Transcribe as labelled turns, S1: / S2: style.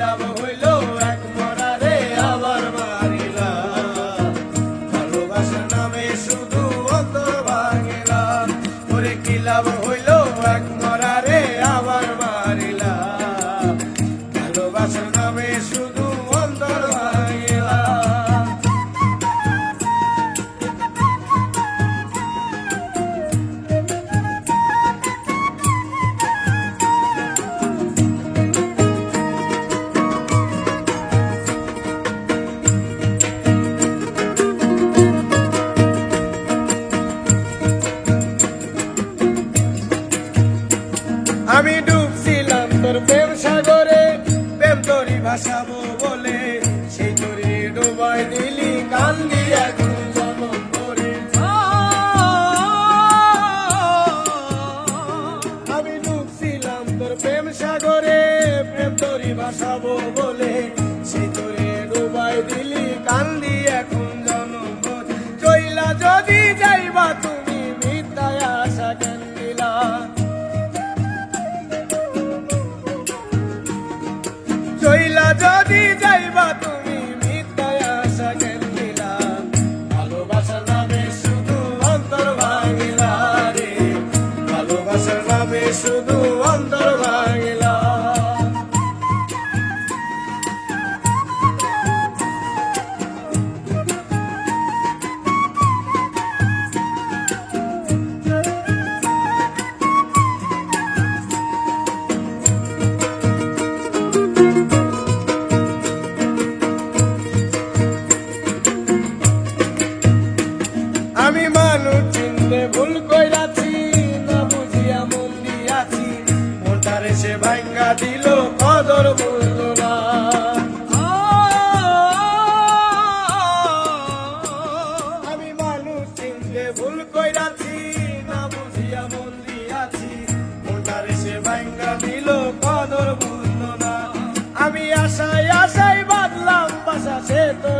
S1: লাভ হইল এক আবার মারিলা। নামে শুধু অন্তর ভাঙিলা। ওরে কি লাভ হইল এক আবার মারিলা। তোরি ভাসাবো বলে, সেই তোরে ডুবাই দিলি কান্দি এখন আমি তোর ভাসাবো বলে, সেই ডুবাই দিলি কান্দি এখন জনম চইলা যদি যাইবা তুমি যদি যাইবা তুমি না আমি মানুষ চিনলে ভুল কইরাছি, না বুঝিয়া মন দিয়াছি। মনটারে সে ভাঙ্গা দিল কদর বুঝল না আমি আশায় আশায় বাদলাম বাসা সে তো